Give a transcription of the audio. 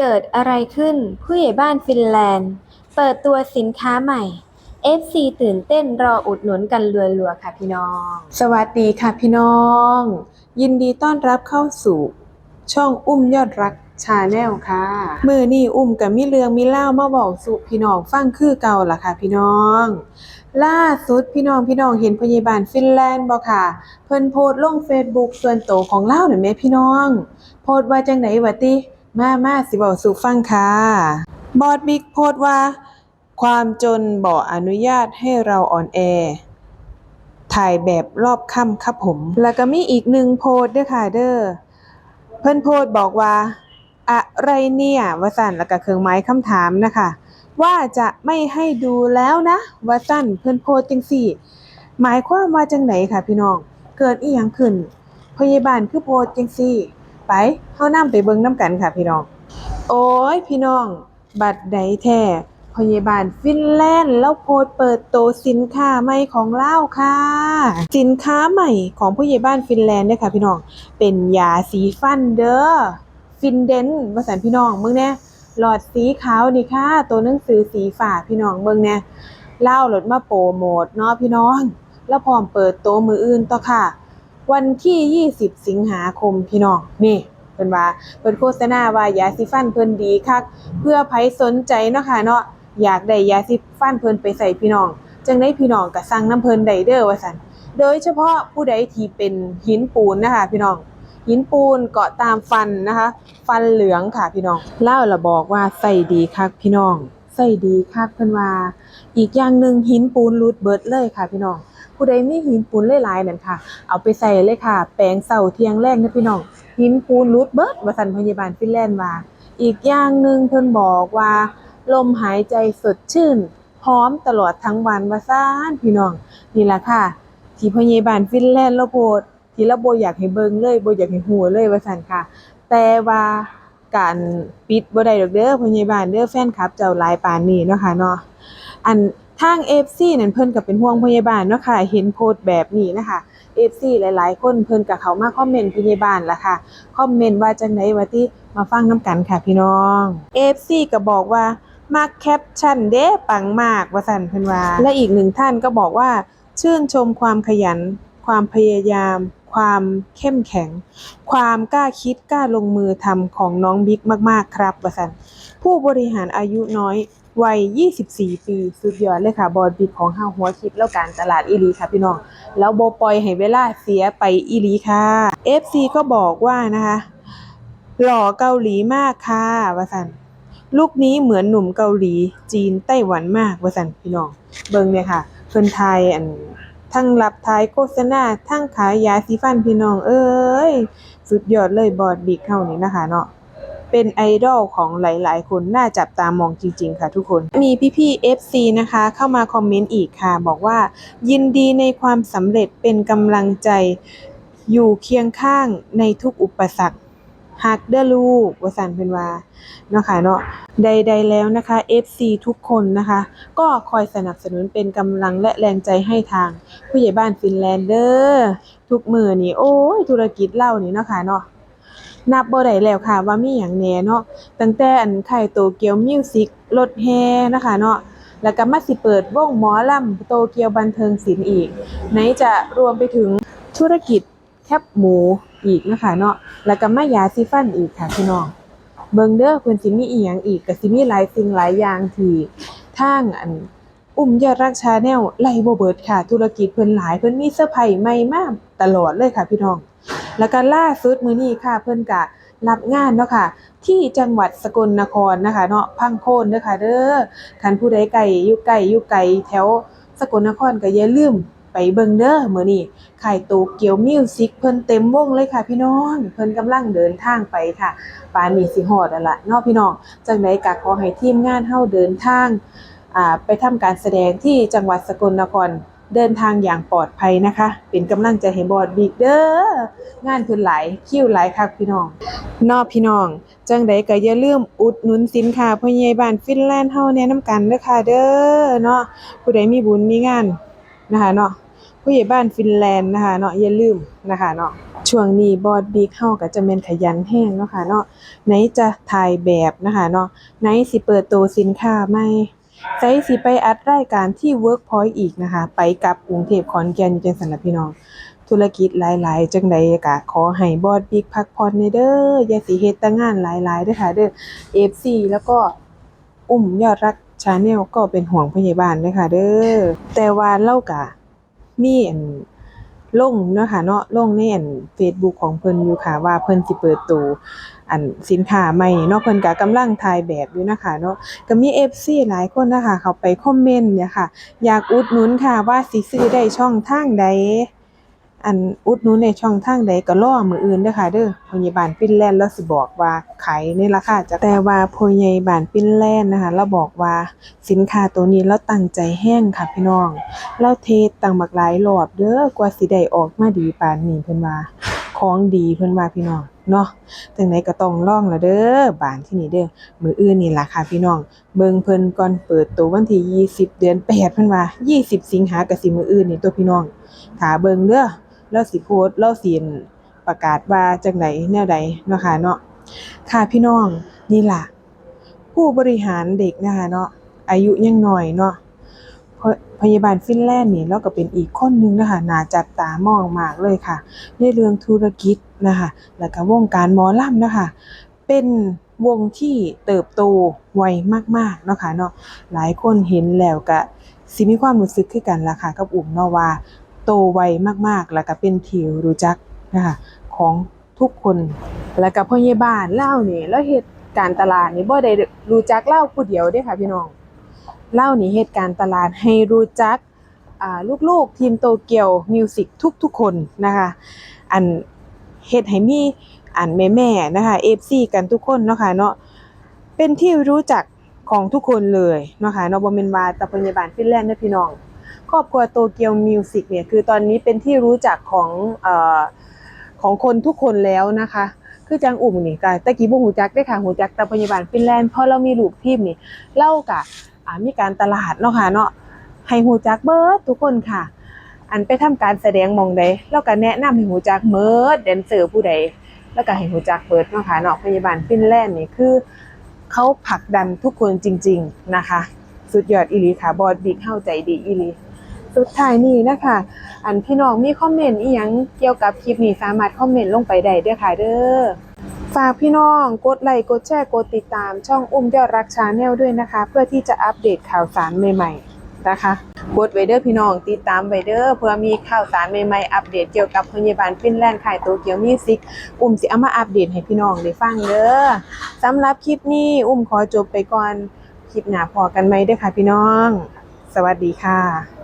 เกิดอะไรขึ้นผู้ใหญ่บ้านฟินแลนด์ เปิดตัวสินค้าใหม่ FC ตื่นเต้นรออุดหนุนกันรัวๆค่ะพี่น้อง สวัสดีค่ะพี่น้อง ยินดีต้อนรับเข้าสู่ ช่องอุ้มยอดรักชาแนลค่ะมือนี่อุ้มกับมิเลืองมิเล่ามาบอกสู่พี่น้องฟังคือเก่าล่ะค่ะพี่น้อง ล่าสุดพี่น้องพี่น้องเห็นพยาบาลฟินแลนด์บ่ค่ะ เพิ่นโพสต์ลง Facebook ส่วนตัวของเล่าหน่อยแม่พี่น้อง โพสต์ว่าจังไหนวะติ มามาสิบอกสู่ฟังค่ะ บอดบิ๊กโพสต์ว่า ความจนบ่อนุญาตให้เราอ่อนแอ ถ่ายแบบรอบค่ำครับผม แล้วก็มีอีกหนึ่งโพสต์เด้อค่ะเด้อ เพิ่อนโพสต์บอกว่า อะไรเนี่ยวสันแล้วก็เครื่องหมายคำถามนะคะ ว่าจะไม่ให้ดูแล้วนะวสันเพิ่อนโพสต์จังซี่ หมายความว่าจังไหนค่ะพี่น้อง เกิดอีหยังขึ้นพยาบาลคือโพสต์จังซี่ ไปเฮานํไปเบิ่งนํกันค่ะพี่น้อง โอ้ยพี่น้อง บัตรใดแท้พยาบาลฟินแลนด์แล้วโพสเปิดโตสินค้าใหม่ของเล่าค่ะ สินค้าใหม่ของผู้ใหญ่บ้านฟินแลนด์เนี่ยค่ะพี่น้อง เป็นยาสีฟันเด้อฟินเดนภาษาพี่น้องเบิ่งแน่หลอดสีขาวนี่ค่ะ ตัวหนังสือสีฝาพี่น้องเบิ่งแน่เล่ารถมาโปรโมทเนาะพี่น้อง แล้วพร้อมเปิดโตมืออื่นต่อค่ะ วันที่ 20 สิงหาคมพี่น้องนี่ พิ่นว่าเพิ่นโฆษณาว่ายาสีฟันเพิ่นดีคักเพื่อไผสนใจเนาะค่ะเนาะอยากได้ยาสีฟันเพิ่นไปใส่พี่น้อง จังได้พี่น้องก็สั่งน้ำเพิ่นได้เด้อว่าซั่นโดยเฉพาะผู้ใดที่เป็นหินปูนนะคะพี่น้องหินปูนเกาะตามฟันนะคะ ฟันเหลืองค่ะพี่น้องเล่าละบอกว่าใส่ดีคักพี่น้องใส่ดีคักเพิ่นว่า อีกอย่างหนึ่งหินปูนรูดเบิดเลยค่ะพี่น้องผู้ใดมีหินปูนหลายๆนั่นค่ะ เอาไปใส่เลยค่ะ แปรงเสาเทียงแรกนะพี่น้อง หินปูนรูดเบิดว่าสันพยาบาลฟินแลนด์ว่า อีกอย่างหนึ่งเพิ่นบอกว่า ลมหายใจสดชื่นพร้อมตลอดทั้งวันว่าซ่านพี่น้อง นี่ล่ะค่ะ ที่พยาบาลฟินแลนด์เราโพสต์ที่เราบ่อยากให้เบิ่งเลยบ่อยากให้ฮู้เลยว่าซั่นค่ะ แต่ว่าการปิดบ่ได้ดอกเด้อพยาบาลเด้อแฟนคลับเจ้าหลายปานนี้เนาะค่ะเนาะอันทาง FC นั่นเพิ่นก็เป็นห่วงพยาบาลเนาะค่ะ เห็นโพสต์แบบนี้นะคะ FC หลาย ๆ คนเพิ่นก็เขามาคอมเมนต์พยาบาลล่ะค่ะคอมเมนต์ว่าจังไดว่าติมาฟังนํกันค่ะพี่น้อง FC ก็บอกว่ามักแคปชั่นเด้ปังมากว่าซั่นเพิ่นว่าและอีกหนึ่งท่านก็บอกว่า ชื่นชมความขยัน ความพยายาม ความเข้มแข็ง ความกล้าคิดกล้าลงมือทำของน้องบิ๊กมาก ๆ ครับว่าซั่นผู้บริหารอายุน้อย วัย 24 ปี สุดยอดเลยค่ะ บอดบิ๊กของเฮาหัวคิดแล้วการตลาดอีหลีค่ะพี่น้อง แล้วโบปล่อยให้เวลาเสียไปอีหลีค่ะ FC ก็บอกว่านะคะ หล่อเกาหลีมากค่ะวสันลูกนี้เหมือนหนุ่มเกาหลีจีนไต้หวันมากวสันพี่น้อง เบิงเนี่ยค่ะเพิ่นทยอันทั้งรับท้ายโฆษณาทั้งขายยาสีฟันพี่น้องเอ้ย สุดยอดเลยบอดบิกเฮานี่นะคะเนาะ เป็นไอดอลของหลาย ๆ คนน่าจับตามองจริง ๆ ค่ะทุกคน มีพี่ๆ FC นะคะ เข้ามาคอมเมนต์อีกค่ะ บอกว่า ยินดีในความสำเร็จเป็นกำลังใจอยู่เคียงข้างในทุกอุปสรรคฮักเดอลูกวสันเป็นว่าเนาะค่ะเนาะใดๆแล้วนะคะ FC ทุกคนนะคะ ก็คอยสนับสนุนเป็นกำลังและแรงใจให้ทาง ผู้ใหญ่บ้านฟินแลนด์เด้อทุกมือนี่ โอ้ย ธุรกิจเล่านี่เนาะค่ะเนาะ นับบ่ได้แล้วค่ะว่ามีหยังแหน่เนาะตั้งแต่อันค่โตเกียวมิวสิกรถแฮนะคะเนาะแล้วก็มาสิเปิดวงหมอลำโตเกียวบันเทิงศิลป์อีก ไหนจะรวมไปถึงธุรกิจแคบหมูอีกนะคะเนาะแล้วก็มายาซีฟันอีกค่ะพี่น้องเบิงเด้อเพิ่นสิมีอีหยังอีกก็สิมีหลายสิ่งหลายอย่างที่ทางอันอุ้มยอดรักชาแนลไล่บ่เบิดค่ะ ธุรกิจเพิ่นหลายเพิ่นมีเซอร์ไพรส์ใหม่มาตลอดเลยค่ะพี่น้อง แล้วก็ล่าสุดมือนี้ค่ะเพิ่นก็รับงานเนาะค่ะ ที่จังหวัดสกลนครนะคะ เนาะพังโคนเด้อค่ะเด้อคันผู้ใดไกลอยู่ไกลอยู่ไกลแถวสกลนครก็อย่าลืมไปเบิ่งเด้อมื้อนี้ค่ายโตเกียวมิวสิกเพิ่นเต็มวงเลยค่ะพี่น้อง เพิ่นกำลังเดินทางไปค่ะปานนี้สิฮอดแล้วล่ะเนาะพี่น้อง จังไดก็ขอให้ทีมงานเฮาเดินทางอ่าไปทำการแสดงที่จังหวัดสกลนคร เดินทางอย่างปลอดภัยนะคะ เป็นกำลังใจให้บอดบิ๊กเด้องานเพิ่นหลายคิวหลายคักพี่น้องเนอพี่น้อง จังใดก็อย่าลืมอุดหนุนสินค้าพ่อใหญ่บ้านฟินแลนด์เฮาแนะนำกันเด้อค่ะเด้อเนาะผู้ใดมีบุญมีงานนะคะเนาะผู้ใหญ่บ้านฟินแลนด์นะคะเนาะอย่าลืมนะคะเนาะช่วงนี้บอดบิ๊กเฮาก็จะแม่นขยันแห้งเนาะค่ะเนาะไหนจะถ่ายแบบนะคะเนาะไหนสิเปิดตัวสินค้าใหม่ ไสสิไปอัดรายการที่ Workpoint อีกนะคะ ไปกับกรุงเทพขอนแก่นอยู่จังสันละพี่น้อง ธุรกิจหลาย ๆ จังใดกะขอให้บอดบิ๊กพักผ่อนในเด้ออย่าสิเฮ็ดแต่งานหลายๆเด้อค่ะเด้อ FC แล้วก็อุ้มยอดรักชาแนลก็เป็นห่วงพยาบาลเด้อค่ะเด้อแต่ว่าเล่ากะมีอัน ลงเนาะค่ะเนาะลงในอัน Facebook ของเพิ่นอยู่ค่ะว่าเพิ่นสิเปิดตัวอันสินค้าใหม่เนาะเพิ่นก็กำลังถ่ายแบบอยู่นะคะเนาะก็มี FC หลายคนนะคะ เข้าไปคอมเมนต์เนี่ยค่ะ อยากอุดหนุนค่ะว่าสิซื้อได้ช่องทางใด อันอุดหนุนในช่องทางใดก็รอมืออื่นเด้อค่ะเด้อพยาบาลฟินแลนด์เราสิบอกว่าขายในราคาจะแต่ว่าพยาบาลฟินแลนด์นะคะเราบอกว่าสินค้าตัวนี้เราตั้งใจแห้งค่ะพี่น้อง เราเทตั้งบักหลายรอบเด้อกว่าสิได้ออกมาดีปานนี้เพิ่นว่าของดีเพิ่นว่าพี่น้องเนาะจังไดก็ต้องล่องละเด้อบานที่นี่เด้อมืออื่นนี่ล่ะค่ะพี่น้อง เบิ่งเพิ่นก่อนเปิดตัววันที่ 20 เดือน8เพิ่นว่า 20 สิงหาก็สิมืออื่นนี่ตัวพี่น้องถ้าเบิ่งเด้อ เราสิโพสต์เราสิประกาศว่าจังไดแนวใดเนาะค่ะเนาะค่ะพี่น้องนี่ล่ะ ผู้บริหารเด็กนะคะเนาะอายุยังหน้อยเนาะพยาบาลฟินแลนด์นี่เราก็เป็นอีกคนนึงนะคะน่าจับตามองมากเลยค่ะ ในเรื่องธุรกิจนะคะแล้วก็วงการหมอลำนะคะเป็นวงที่เติบโตไวมากๆเนาะค่ะเนาะหลายคนเห็นแล้วก็สิมีความรู้สึกคือกันล่ะค่ะกับอุ่มเนาะว่า โตไวมากๆ แล้วก็เป็นที่รู้จักนะคะของทุกคน แล้วก็พ่อเยาบาลเล่านี่แล้วเฮ็ดการตลาดนี่บ่ได้รู้จักเล่าผู้เดียวเด้ค่ะพี่น้องเล่านี่เฮ็ดการตลาดให้รู้จักลูกๆทีมโตเกียวมิวสิกทุกๆ คนนะคะอันเฮ็ดให้มีอันแม่ๆนะคะ FC กันทุกคนเนาะค่ะเนาะเป็นที่รู้จักของทุกคนเลยเนาะค่ะเนาะบ่แม่นว่าแต่พยาบาลฟินแลนด์เด้อพี่น้อง ครอบครัวโตเกียวมิวสิกเนี่ยคือตอนนี้เป็นที่รู้จักของอของคนทุกคนแล้วนะคะ คือจังอุ่มนี่ก็ตะกี้บ่ฮู้จักได้ค่ะฮู้จักแต่พยาบาลฟินแลนด์พอเรามีลูกทีมนี่เราก็อ่ามีการตลาดเนาะค่ะเนาะให้ฮู้จักเบิร์ดทุกคนค่ะ อันไปทำการแสดงมองใดเราก็แนะนำให้ฮู้จักเมิร์ดแดนเซอร์ผู้ใด แล้วก็ให้ฮู้จักเบิร์ดเนาะค่ะเนาะพยาบาลฟินแลนด์นี่คือเขาผลักดันทุกคนจริง ๆนะคะ สุดยอดอีลีค่ะบอดบิ๊กเฮาใจดีอีลี สุดท้ายนี้นะคะ อันพี่น้องมีคอมเมนต์อีหยังเกี่ยวกับคลิปนี้สามารถคอมเมนต์ลงไปได้ด้อค่ะเด้อฝากพี่น้องกดไลค์กดแชร์กดติดตามช่องอุ้มยอดรักชาแนลด้วยนะคะ เพื่อที่จะอัปเดตข่าวสารใหม่ๆนะคะกดไวเด้อพี่น้องติดตามไวเด้อเพื่อมีข่าวสารใหม่ๆอัปเดตเกี่ยวกับพยาบาลฟินแลนด์ขายโตเกียวมิวสิกอุ้มสิเอามาอัปเดตให้พี่น้องได้ฟังเด้อสำหรับคลิปนี้อุ้มขอจบไปก่อนคลิปหน้าพอกันไหมเด้อค่ะพี่น้อง สวัสดีค่ะ